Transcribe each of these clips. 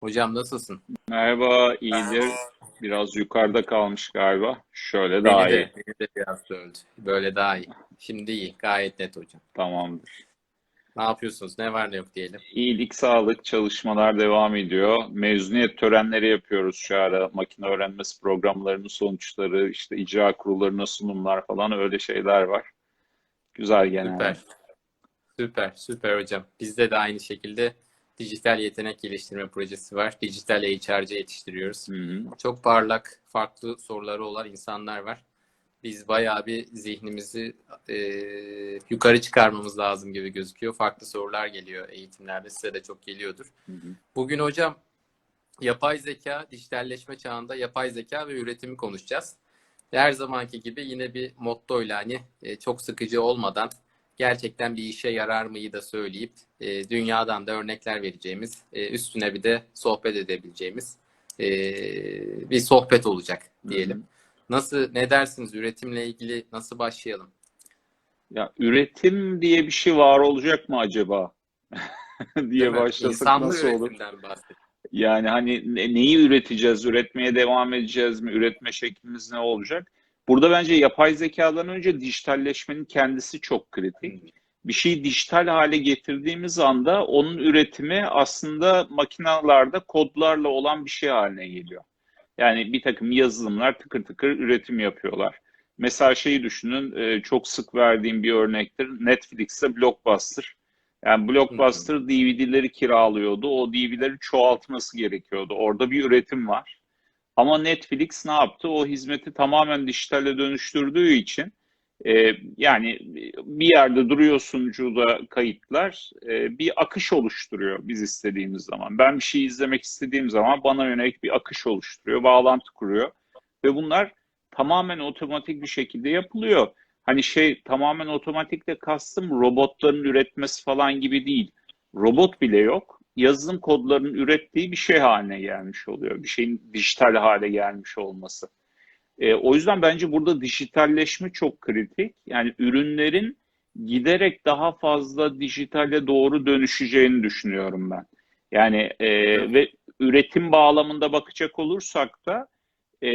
Hocam nasılsın? Merhaba, iyidir. Biraz yukarıda kalmış galiba. Şöyle daha Beni iyi. de, beni de biraz öldü. Böyle daha iyi. Şimdi iyi. Gayet net hocam. Tamamdır. Ne yapıyorsunuz? Ne var ne yok diyelim. İyilik, sağlık çalışmalar devam ediyor. Mezuniyet törenleri yapıyoruz şu ara. Makine öğrenmesi programlarının sonuçları, işte icra kurullarına sunumlar falan öyle şeyler var. Güzel genelde. Süper. Süper. Süper hocam. Bizde de aynı şekilde dijital yetenek geliştirme projesi var. Dijital HR'cı yetiştiriyoruz. Hı hı. Çok parlak, farklı soruları olan insanlar var. Biz bayağı bir zihnimizi e, yukarı çıkarmamız lazım gibi gözüküyor. Farklı sorular geliyor eğitimlerde. Size de çok geliyordur. Hı hı. Bugün hocam yapay zeka, dijitalleşme çağında yapay zeka ve üretimi konuşacağız. Her zamanki gibi yine bir mottoyla hani e, çok sıkıcı olmadan gerçekten bir işe yarar mıyı da söyleyip e, dünyadan da örnekler vereceğimiz, e, üstüne bir de sohbet edebileceğimiz e, bir sohbet olacak diyelim. Nasıl, ne dersiniz üretimle ilgili nasıl başlayalım? Ya üretim diye bir şey var olacak mı acaba? Diye başlasak İnsanlı nasıl olur? bahsedelim. Yani hani ne- neyi üreteceğiz, üretmeye devam edeceğiz mi, üretme şeklimiz ne olacak? Burada bence yapay zekadan önce dijitalleşmenin kendisi çok kritik. Bir şeyi dijital hale getirdiğimiz anda onun üretimi aslında makinalarda kodlarla olan bir şey haline geliyor. Yani bir takım yazılımlar tıkır tıkır üretim yapıyorlar. Mesela şeyi düşünün, e, çok sık verdiğim bir örnektir. Netflix'te Blockbuster. Yani Blockbuster DVD'leri kiralıyordu. O DVD'leri çoğaltması gerekiyordu. Orada bir üretim var. Ama Netflix ne yaptı? O hizmeti tamamen dijitale dönüştürdüğü için e, yani bir yerde duruyor sunucuda kayıtlar, e, bir akış oluşturuyor biz istediğimiz zaman. Ben bir şey izlemek istediğim zaman bana yönelik bir akış oluşturuyor, bağlantı kuruyor ve bunlar tamamen otomatik bir şekilde yapılıyor. Hani şey tamamen otomatikle kastım robotların üretmesi falan gibi değil. Robot bile yok. Yazılım kodlarının ürettiği bir şey haline gelmiş oluyor. Bir şeyin dijital hale gelmiş olması. E, o yüzden bence burada dijitalleşme çok kritik. Yani ürünlerin giderek daha fazla dijitale doğru dönüşeceğini düşünüyorum ben. Yani e, ve üretim bağlamında bakacak olursak da e,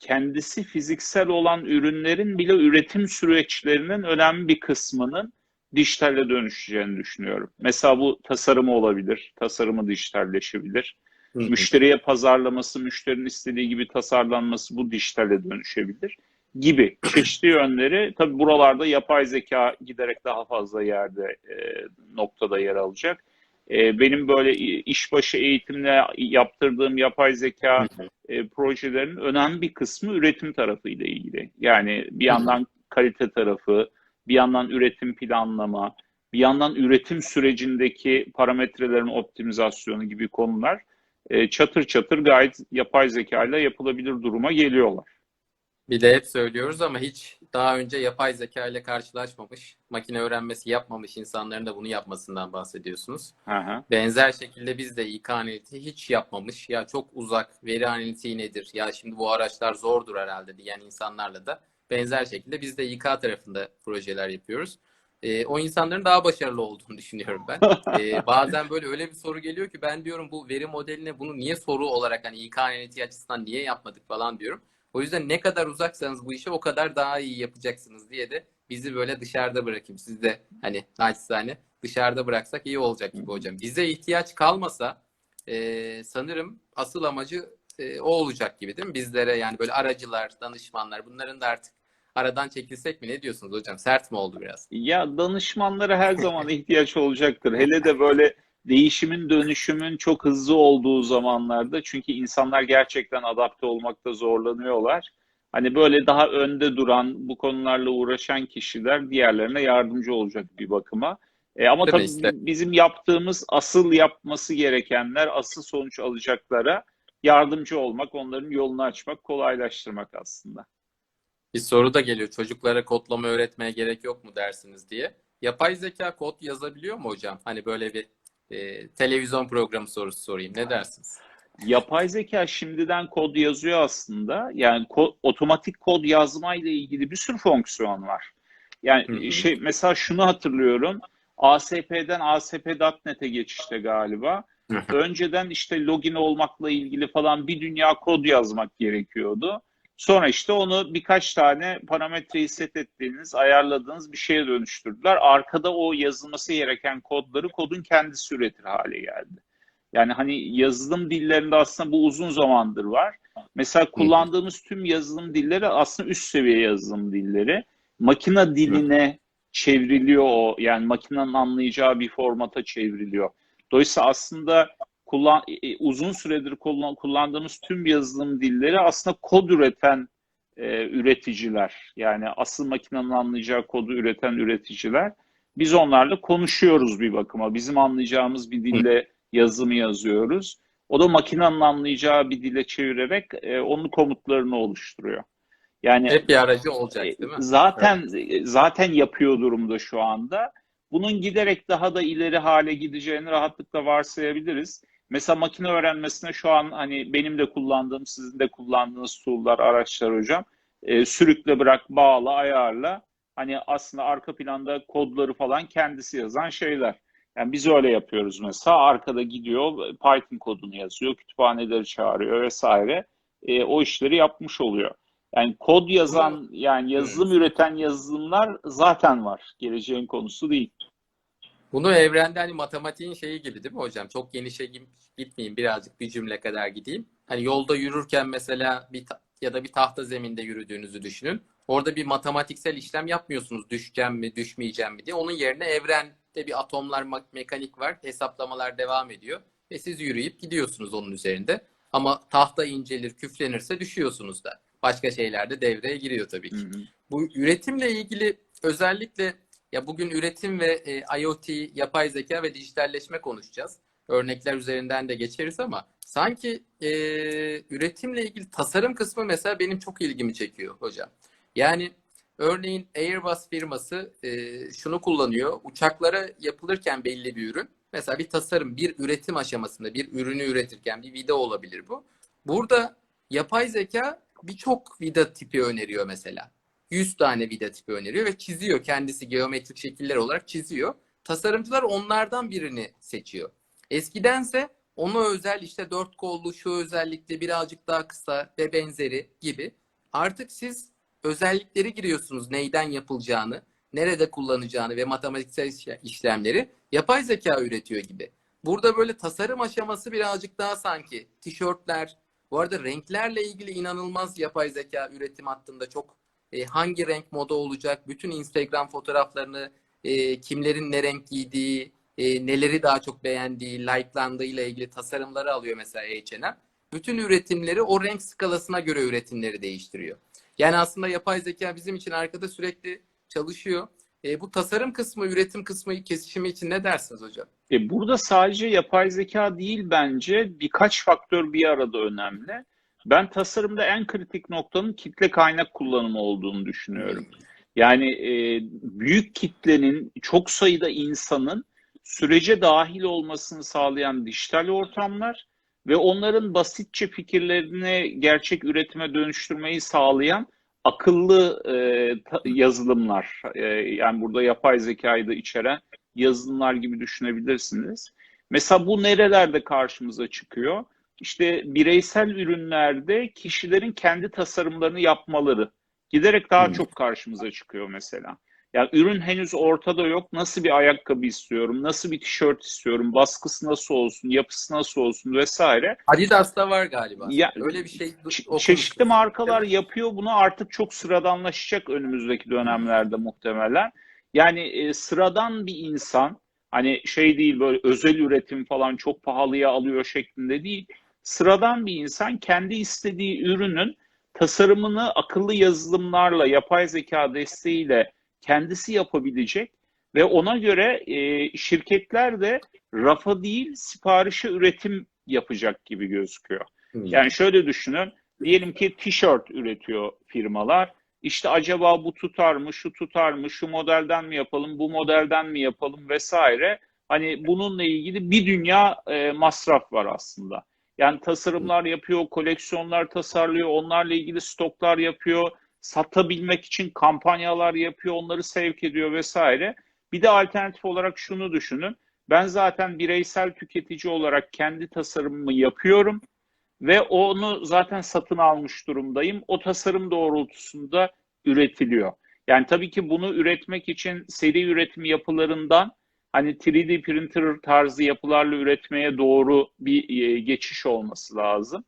kendisi fiziksel olan ürünlerin bile üretim süreçlerinin önemli bir kısmının dijitale dönüşeceğini düşünüyorum. Mesela bu tasarımı olabilir, tasarımı dijitalleşebilir. Hı hı. Müşteriye pazarlaması, müşterinin istediği gibi tasarlanması bu dijitale dönüşebilir gibi çeşitli yönleri. Tabii buralarda yapay zeka giderek daha fazla yerde e, noktada yer alacak. E, benim böyle işbaşı eğitimle yaptırdığım yapay zeka e, projelerin önemli bir kısmı üretim tarafıyla ilgili. Yani bir yandan kalite tarafı, bir yandan üretim planlama, bir yandan üretim sürecindeki parametrelerin optimizasyonu gibi konular e, çatır çatır gayet yapay zeka ile yapılabilir duruma geliyorlar. Bir de hep söylüyoruz ama hiç daha önce yapay zeka ile karşılaşmamış, makine öğrenmesi yapmamış insanların da bunu yapmasından bahsediyorsunuz. Hı. Benzer şekilde biz de İK analitiği hiç yapmamış. Ya çok uzak, veri analitiği nedir? Ya şimdi bu araçlar zordur herhalde diyen insanlarla da benzer şekilde biz de İK tarafında projeler yapıyoruz. Ee, o insanların daha başarılı olduğunu düşünüyorum ben. Ee, bazen böyle öyle bir soru geliyor ki ben diyorum bu veri modeline bunu niye soru olarak hani İK analitiği açısından niye yapmadık falan diyorum. O yüzden ne kadar uzaksanız bu işe o kadar daha iyi yapacaksınız diye de bizi böyle dışarıda bırakayım. Siz de hani naçizane dışarıda bıraksak iyi olacak gibi hocam. Bize ihtiyaç kalmasa e, sanırım asıl amacı e, o olacak gibi değil mi? Bizlere yani böyle aracılar, danışmanlar bunların da artık aradan çekilsek mi? Ne diyorsunuz hocam? Sert mi oldu biraz? Ya danışmanlara her zaman ihtiyaç olacaktır. Hele de böyle değişimin, dönüşümün çok hızlı olduğu zamanlarda çünkü insanlar gerçekten adapte olmakta zorlanıyorlar. Hani böyle daha önde duran, bu konularla uğraşan kişiler diğerlerine yardımcı olacak bir bakıma. E, ama Tabii tabii işte. bizim yaptığımız asıl yapması gerekenler, asıl sonuç alacaklara yardımcı olmak, onların yolunu açmak, kolaylaştırmak aslında. Bir soru da geliyor. Çocuklara kodlama öğretmeye gerek yok mu dersiniz diye. Yapay zeka kod yazabiliyor mu hocam? Hani böyle bir e, televizyon programı sorusu sorayım. Ne dersiniz? Yapay zeka şimdiden kod yazıyor aslında. Yani ko- otomatik kod yazma ile ilgili bir sürü fonksiyon var. Yani Hı hı. şey mesela şunu hatırlıyorum. ASP'den ASP.NET'e geçişte galiba. Önceden işte login olmakla ilgili falan bir dünya kod yazmak gerekiyordu. Sonra işte onu birkaç tane parametreyi set ettiğiniz, ayarladığınız bir şeye dönüştürdüler. Arkada o yazılması gereken kodları kodun kendisi üretir hale geldi. Yani hani yazılım dillerinde aslında bu uzun zamandır var. Mesela kullandığımız tüm yazılım dilleri aslında üst seviye yazılım dilleri. Makine diline çevriliyor o. Yani makinenin anlayacağı bir formata çevriliyor. Dolayısıyla aslında kullan, e, uzun süredir kullan, kullandığımız tüm yazılım dilleri aslında kod üreten e, üreticiler. Yani asıl makinenin anlayacağı kodu üreten üreticiler. Biz onlarla konuşuyoruz bir bakıma. Bizim anlayacağımız bir dille yazımı yazıyoruz. O da makinenin anlayacağı bir dile çevirerek e, onun komutlarını oluşturuyor. Yani Hep bir aracı olacak değil mi? Zaten zaten yapıyor durumda şu anda. Bunun giderek daha da ileri hale gideceğini rahatlıkla varsayabiliriz. Mesela makine öğrenmesine şu an hani benim de kullandığım, sizin de kullandığınız tool'lar, araçlar hocam. E, sürükle bırak, bağla, ayarla. Hani aslında arka planda kodları falan kendisi yazan şeyler. Yani biz öyle yapıyoruz mesela. Arkada gidiyor, Python kodunu yazıyor, kütüphaneleri çağırıyor vesaire. E, o işleri yapmış oluyor. Yani kod yazan, yani yazılım üreten yazılımlar zaten var. Geleceğin konusu değil. Bunu evrende hani matematiğin şeyi gibi değil mi hocam? Çok genişe gitmeyeyim birazcık bir cümle kadar gideyim. Hani yolda yürürken mesela bir ya da bir tahta zeminde yürüdüğünüzü düşünün. Orada bir matematiksel işlem yapmıyorsunuz düşeceğim mi düşmeyeceğim mi diye. Onun yerine evrende bir atomlar mekanik var. Hesaplamalar devam ediyor. Ve siz yürüyüp gidiyorsunuz onun üzerinde. Ama tahta incelir, küflenirse düşüyorsunuz da. Başka şeyler de devreye giriyor tabii ki. Hı hı. Bu üretimle ilgili özellikle ya bugün üretim ve e, IoT, yapay zeka ve dijitalleşme konuşacağız. Örnekler üzerinden de geçeriz ama sanki e, üretimle ilgili tasarım kısmı mesela benim çok ilgimi çekiyor hocam. Yani örneğin Airbus firması e, şunu kullanıyor. Uçaklara yapılırken belli bir ürün. Mesela bir tasarım, bir üretim aşamasında bir ürünü üretirken bir vida olabilir bu. Burada yapay zeka birçok vida tipi öneriyor mesela. 100 tane vida tipi öneriyor ve çiziyor. Kendisi geometrik şekiller olarak çiziyor. Tasarımcılar onlardan birini seçiyor. Eskidense ona özel işte dört kollu şu özellikle birazcık daha kısa ve benzeri gibi. Artık siz özellikleri giriyorsunuz neyden yapılacağını, nerede kullanacağını ve matematiksel işlemleri yapay zeka üretiyor gibi. Burada böyle tasarım aşaması birazcık daha sanki tişörtler, bu arada renklerle ilgili inanılmaz yapay zeka üretim hattında çok e, hangi renk moda olacak, bütün Instagram fotoğraflarını e, kimlerin ne renk giydiği, e, neleri daha çok beğendiği, like'landığı ile ilgili tasarımları alıyor mesela H&M. Bütün üretimleri o renk skalasına göre üretimleri değiştiriyor. Yani aslında yapay zeka bizim için arkada sürekli çalışıyor. E, bu tasarım kısmı, üretim kısmı kesişimi için ne dersiniz hocam? E, burada sadece yapay zeka değil bence birkaç faktör bir arada önemli. Ben tasarımda en kritik noktanın kitle kaynak kullanımı olduğunu düşünüyorum. Yani e, büyük kitlenin, çok sayıda insanın sürece dahil olmasını sağlayan dijital ortamlar ve onların basitçe fikirlerini gerçek üretime dönüştürmeyi sağlayan akıllı e, yazılımlar. E, yani burada yapay zekayı da içeren yazılımlar gibi düşünebilirsiniz. Mesela bu nerelerde karşımıza çıkıyor? İşte bireysel ürünlerde kişilerin kendi tasarımlarını yapmaları giderek daha hmm. çok karşımıza çıkıyor mesela. Yani ürün henüz ortada yok. Nasıl bir ayakkabı istiyorum? Nasıl bir tişört istiyorum? Baskısı nasıl olsun? Yapısı nasıl olsun? Vesaire. Adidas'ta var galiba. Ya, Öyle bir şey Çeşitli markalar yapıyor. Bunu artık çok sıradanlaşacak önümüzdeki dönemlerde muhtemelen. Yani e, sıradan bir insan hani şey değil böyle özel üretim falan çok pahalıya alıyor şeklinde değil. Sıradan bir insan kendi istediği ürünün tasarımını akıllı yazılımlarla, yapay zeka desteğiyle kendisi yapabilecek ve ona göre e, şirketler de rafa değil siparişe üretim yapacak gibi gözüküyor. Yani şöyle düşünün, diyelim ki tişört üretiyor firmalar. İşte acaba bu tutar mı, şu tutar mı, şu modelden mi yapalım, bu modelden mi yapalım vesaire. Hani bununla ilgili bir dünya e, masraf var aslında. Yani tasarımlar yapıyor, koleksiyonlar tasarlıyor, onlarla ilgili stoklar yapıyor, satabilmek için kampanyalar yapıyor, onları sevk ediyor vesaire. Bir de alternatif olarak şunu düşünün. Ben zaten bireysel tüketici olarak kendi tasarımımı yapıyorum ve onu zaten satın almış durumdayım. O tasarım doğrultusunda üretiliyor. Yani tabii ki bunu üretmek için seri üretim yapılarından hani 3D printer tarzı yapılarla üretmeye doğru bir e, geçiş olması lazım.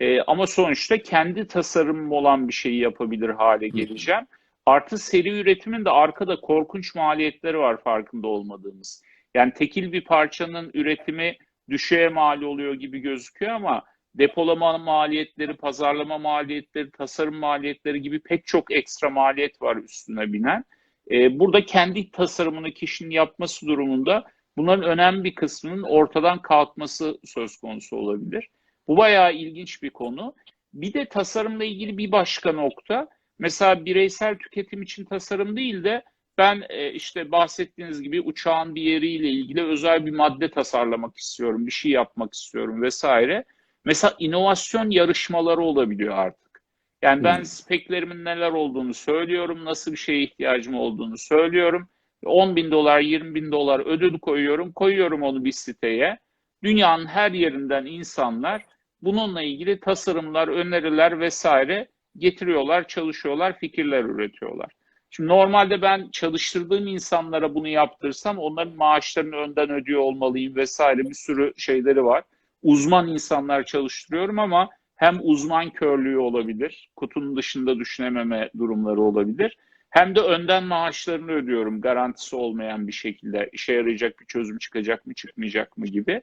E, ama sonuçta kendi tasarımım olan bir şeyi yapabilir hale geleceğim. Artı seri üretimin de arkada korkunç maliyetleri var farkında olmadığımız. Yani tekil bir parçanın üretimi düşüğe mal oluyor gibi gözüküyor ama depolama maliyetleri, pazarlama maliyetleri, tasarım maliyetleri gibi pek çok ekstra maliyet var üstüne binen. Ee, burada kendi tasarımını kişinin yapması durumunda bunların önemli bir kısmının ortadan kalkması söz konusu olabilir. Bu bayağı ilginç bir konu. Bir de tasarımla ilgili bir başka nokta. Mesela bireysel tüketim için tasarım değil de ben e, işte bahsettiğiniz gibi uçağın bir yeriyle ilgili özel bir madde tasarlamak istiyorum, bir şey yapmak istiyorum vesaire. Mesela inovasyon yarışmaları olabiliyor artık. Yani ben Hmm. speklerimin neler olduğunu söylüyorum, nasıl bir şeye ihtiyacım olduğunu söylüyorum. 10 bin dolar, 20 bin dolar ödül koyuyorum, koyuyorum onu bir siteye. Dünyanın her yerinden insanlar bununla ilgili tasarımlar, öneriler vesaire getiriyorlar, çalışıyorlar, fikirler üretiyorlar. Şimdi normalde ben çalıştırdığım insanlara bunu yaptırsam onların maaşlarını önden ödüyor olmalıyım vesaire bir sürü şeyleri var. Uzman insanlar çalıştırıyorum ama hem uzman körlüğü olabilir, kutunun dışında düşünememe durumları olabilir. Hem de önden maaşlarını ödüyorum garantisi olmayan bir şekilde işe yarayacak bir çözüm çıkacak mı çıkmayacak mı gibi.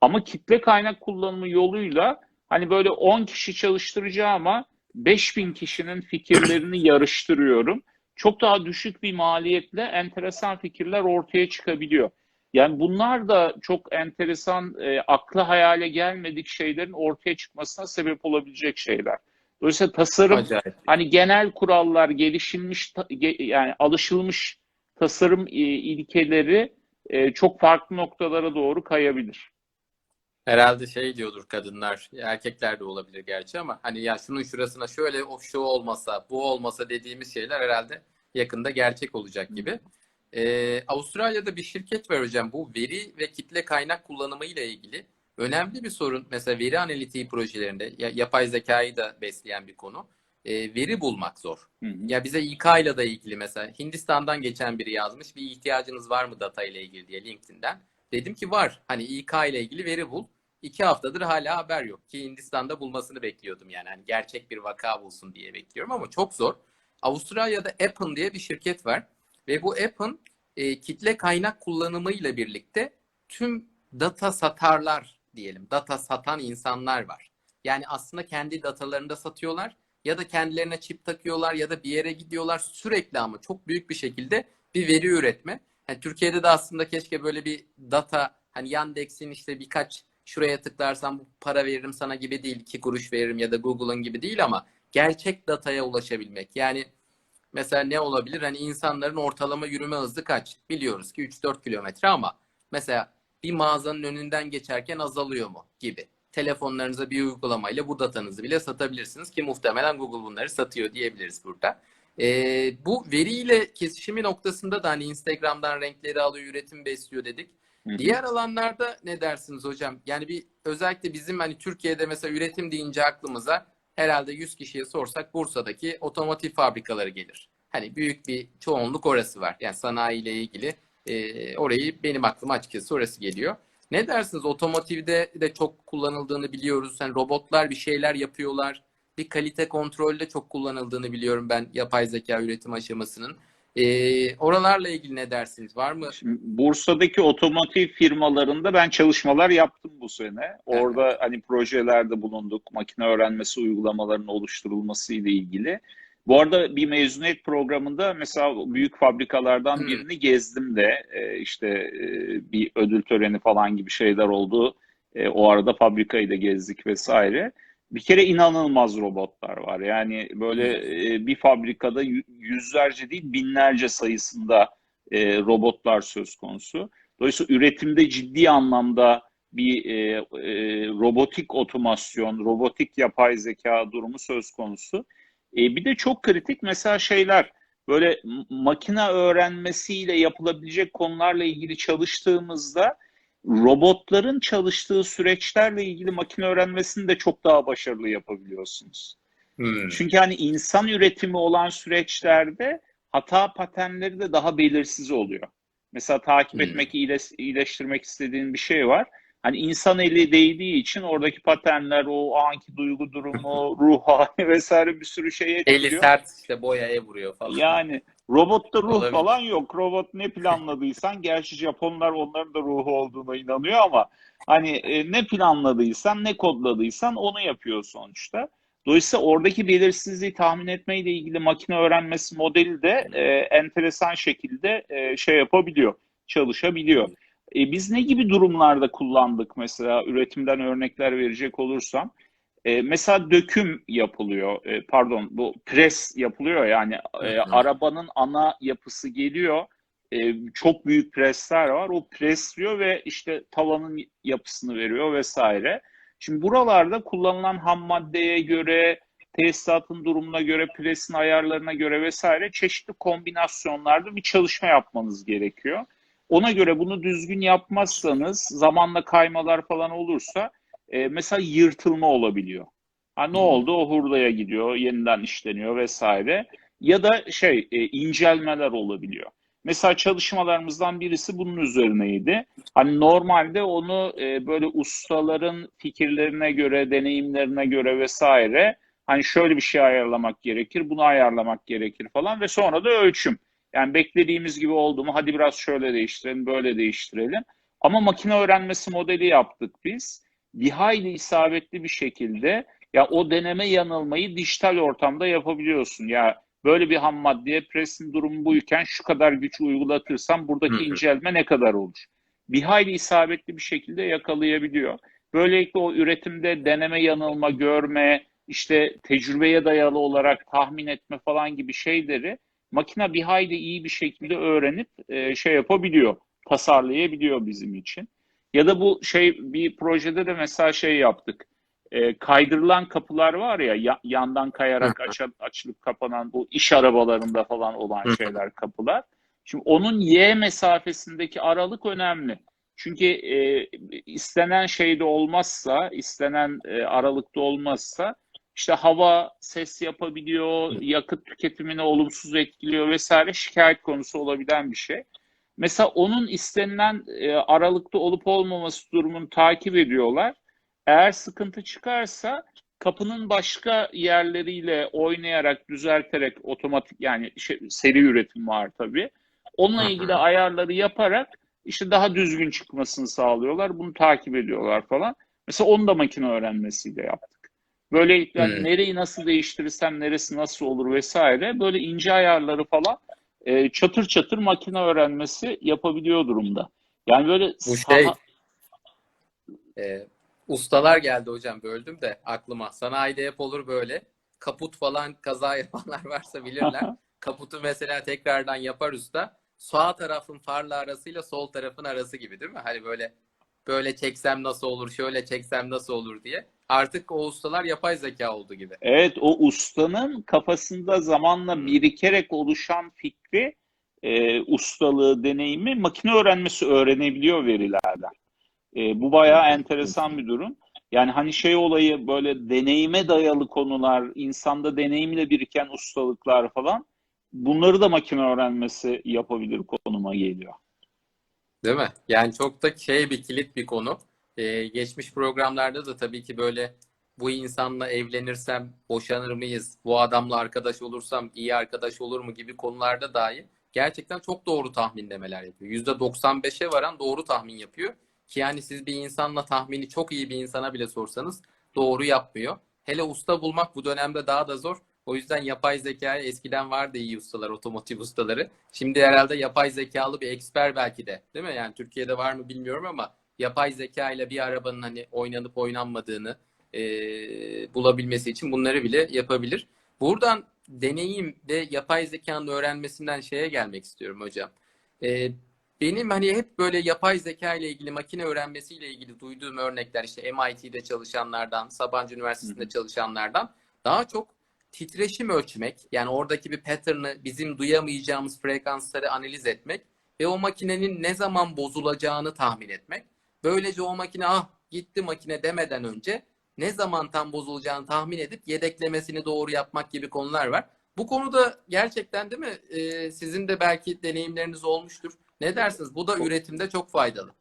Ama kitle kaynak kullanımı yoluyla hani böyle 10 kişi çalıştıracağım 5000 kişinin fikirlerini yarıştırıyorum. Çok daha düşük bir maliyetle enteresan fikirler ortaya çıkabiliyor. Yani bunlar da çok enteresan, e, akla hayale gelmedik şeylerin ortaya çıkmasına sebep olabilecek şeyler. Dolayısıyla tasarım Acayip. hani genel kurallar, gelişilmiş yani alışılmış tasarım e, ilkeleri e, çok farklı noktalara doğru kayabilir. Herhalde şey diyordur kadınlar, erkekler de olabilir gerçi ama hani ya şunun şurasına şöyle o şu olmasa, bu olmasa dediğimiz şeyler herhalde yakında gerçek olacak gibi. Ee, Avustralya'da bir şirket var hocam. Bu veri ve kitle kaynak kullanımı ile ilgili önemli bir sorun. Mesela veri analitiği projelerinde ya, yapay zekayı da besleyen bir konu. Ee, veri bulmak zor. Hı hı. Ya bize İK ile de ilgili mesela Hindistan'dan geçen biri yazmış bir ihtiyacınız var mı data ile ilgili diye LinkedIn'den. Dedim ki var. Hani İK ile ilgili veri bul. İki haftadır hala haber yok ki Hindistan'da bulmasını bekliyordum yani. Hani gerçek bir vaka bulsun diye bekliyorum ama çok zor. Avustralya'da Appen diye bir şirket var ve bu Appen e, kitle kaynak kullanımıyla birlikte tüm data satarlar diyelim. Data satan insanlar var. Yani aslında kendi datalarını da satıyorlar ya da kendilerine çip takıyorlar ya da bir yere gidiyorlar sürekli ama çok büyük bir şekilde bir veri üretme. Yani Türkiye'de de aslında keşke böyle bir data hani Yandex'in işte birkaç şuraya tıklarsan bu para veririm sana gibi değil, iki kuruş veririm ya da Google'ın gibi değil ama gerçek dataya ulaşabilmek. Yani mesela ne olabilir? Hani insanların ortalama yürüme hızı kaç? Biliyoruz ki 3-4 kilometre ama mesela bir mağazanın önünden geçerken azalıyor mu gibi. Telefonlarınıza bir uygulamayla bu datanızı bile satabilirsiniz ki muhtemelen Google bunları satıyor diyebiliriz burada. Ee, bu veriyle kesişimi noktasında da hani Instagram'dan renkleri alıyor, üretim besliyor dedik. Diğer alanlarda ne dersiniz hocam? Yani bir özellikle bizim hani Türkiye'de mesela üretim deyince aklımıza herhalde 100 kişiye sorsak Bursa'daki otomotiv fabrikaları gelir. Hani büyük bir çoğunluk orası var. Yani sanayiyle ilgili e, orayı benim aklıma açıkçası orası geliyor. Ne dersiniz? Otomotivde de çok kullanıldığını biliyoruz. Yani robotlar bir şeyler yapıyorlar. Bir kalite kontrolde çok kullanıldığını biliyorum ben yapay zeka üretim aşamasının. E, oralarla ilgili ne dersiniz? Var mı? Şimdi Bursa'daki otomotiv firmalarında ben çalışmalar yaptım bu sene. Orada hani projelerde bulunduk. Makine öğrenmesi uygulamalarının oluşturulması ile ilgili. Bu arada bir mezuniyet programında mesela büyük fabrikalardan Hmm. birini gezdim de e, işte e, bir ödül töreni falan gibi şeyler oldu. E, o arada fabrikayı da gezdik vesaire. Bir kere inanılmaz robotlar var. Yani böyle e, bir fabrikada yü- yüzlerce değil binlerce sayısında e, robotlar söz konusu. Dolayısıyla üretimde ciddi anlamda bir e, e, robotik otomasyon, robotik yapay zeka durumu söz konusu. E, bir de çok kritik mesela şeyler böyle makine öğrenmesiyle yapılabilecek konularla ilgili çalıştığımızda robotların çalıştığı süreçlerle ilgili makine öğrenmesini de çok daha başarılı yapabiliyorsunuz. Hmm. Çünkü hani insan üretimi olan süreçlerde hata paternleri de daha belirsiz oluyor. Mesela takip Hmm. etmek, iyileş- iyileştirmek istediğin bir şey var. Hani insan eli değdiği için oradaki paternler, o anki duygu durumu, ruh hali vesaire bir sürü şey Eli etkiliyor. sert işte boyaya vuruyor falan. Yani robotta ruh Olabilir. falan yok. Robot ne planladıysan, gerçi Japonlar onların da ruhu olduğuna inanıyor ama hani e, ne planladıysan, ne kodladıysan onu yapıyor sonuçta. Dolayısıyla oradaki belirsizliği tahmin etmeyle ilgili makine öğrenmesi modeli de e, enteresan şekilde e, şey yapabiliyor, çalışabiliyor. E, biz ne gibi durumlarda kullandık mesela üretimden örnekler verecek olursam? E, mesela döküm yapılıyor, e, pardon bu pres yapılıyor yani e, arabanın ana yapısı geliyor, e, çok büyük presler var, o presliyor ve işte tavanın yapısını veriyor vesaire. Şimdi buralarda kullanılan ham maddeye göre, tesisatın durumuna göre, presin ayarlarına göre vesaire çeşitli kombinasyonlarda bir çalışma yapmanız gerekiyor. Ona göre bunu düzgün yapmazsanız zamanla kaymalar falan olursa e, mesela yırtılma olabiliyor. Ha ne Hı. oldu? O hurdaya gidiyor, yeniden işleniyor vesaire. Ya da şey e, incelmeler olabiliyor. Mesela çalışmalarımızdan birisi bunun üzerineydi. Hani normalde onu e, böyle ustaların fikirlerine göre, deneyimlerine göre vesaire hani şöyle bir şey ayarlamak gerekir, bunu ayarlamak gerekir falan ve sonra da ölçüm. Yani beklediğimiz gibi oldu mu hadi biraz şöyle değiştirelim, böyle değiştirelim. Ama makine öğrenmesi modeli yaptık biz. Bir hayli isabetli bir şekilde ya o deneme yanılmayı dijital ortamda yapabiliyorsun. Ya böyle bir ham maddeye presin durumu buyken şu kadar güç uygulatırsam buradaki incelme ne kadar olur? Bir hayli isabetli bir şekilde yakalayabiliyor. Böylelikle o üretimde deneme yanılma görme, işte tecrübeye dayalı olarak tahmin etme falan gibi şeyleri makine bir hayli iyi bir şekilde öğrenip e, şey yapabiliyor, tasarlayabiliyor bizim için. Ya da bu şey bir projede de mesela şey yaptık. E, kaydırılan kapılar var ya, ya- yandan kayarak aça- açılıp kapanan bu iş arabalarında falan olan şeyler kapılar. Şimdi onun Y mesafesindeki aralık önemli. Çünkü e, istenen şeyde olmazsa, istenen e, aralıkta olmazsa işte hava ses yapabiliyor, yakıt tüketimini olumsuz etkiliyor vesaire şikayet konusu olabilen bir şey. Mesela onun istenilen e, aralıkta olup olmaması durumunu takip ediyorlar. Eğer sıkıntı çıkarsa kapının başka yerleriyle oynayarak, düzelterek otomatik yani şey, seri üretim var tabii. Onunla ilgili ayarları yaparak işte daha düzgün çıkmasını sağlıyorlar. Bunu takip ediyorlar falan. Mesela onu da makine öğrenmesiyle yaptık. Böylelikle hani Hmm. nereyi nasıl değiştirirsem neresi nasıl olur vesaire böyle ince ayarları falan e, çatır çatır makine öğrenmesi yapabiliyor durumda. Yani böyle Bu saha- şey e, ustalar geldi hocam böldüm de aklıma. Sanayide hep olur böyle. Kaput falan kaza yapanlar varsa bilirler. Kaputu mesela tekrardan yapar usta. Sağ tarafın farla arasıyla sol tarafın arası gibi değil mi? Hani böyle böyle çeksem nasıl olur, şöyle çeksem nasıl olur diye. Artık o ustalar yapay zeka oldu gibi. Evet, o ustanın kafasında zamanla Hmm. birikerek oluşan fikri, e, ustalığı, deneyimi makine öğrenmesi öğrenebiliyor verilerden. E, bu bayağı hı. enteresan bir durum. Yani hani şey olayı böyle deneyime dayalı konular, insanda deneyimle biriken ustalıklar falan bunları da makine öğrenmesi yapabilir konuma geliyor. Değil mi? Yani çok da şey bir kilit bir konu. Ee, geçmiş programlarda da tabii ki böyle bu insanla evlenirsem boşanır mıyız? Bu adamla arkadaş olursam iyi arkadaş olur mu gibi konularda dahi gerçekten çok doğru tahminlemeler yapıyor. %95'e varan doğru tahmin yapıyor. Ki yani siz bir insanla tahmini çok iyi bir insana bile sorsanız doğru yapmıyor. Hele usta bulmak bu dönemde daha da zor. O yüzden yapay zekaya eskiden vardı iyi ustalar, otomotiv ustaları. Şimdi herhalde yapay zekalı bir eksper belki de, değil mi? Yani Türkiye'de var mı bilmiyorum ama yapay zeka ile bir arabanın hani oynanıp oynanmadığını e, bulabilmesi için bunları bile yapabilir. Buradan deneyim ve yapay zekanın öğrenmesinden şeye gelmek istiyorum hocam. E, benim hani hep böyle yapay zeka ile ilgili, makine öğrenmesiyle ilgili duyduğum örnekler işte MIT'de çalışanlardan, Sabancı Üniversitesi'nde çalışanlardan daha çok titreşim ölçmek, yani oradaki bir pattern'ı bizim duyamayacağımız frekansları analiz etmek ve o makinenin ne zaman bozulacağını tahmin etmek. Böylece o makine ah gitti makine demeden önce ne zaman tam bozulacağını tahmin edip yedeklemesini doğru yapmak gibi konular var. Bu konuda gerçekten değil mi? e, sizin de belki deneyimleriniz olmuştur. Ne dersiniz? Bu da üretimde çok faydalı.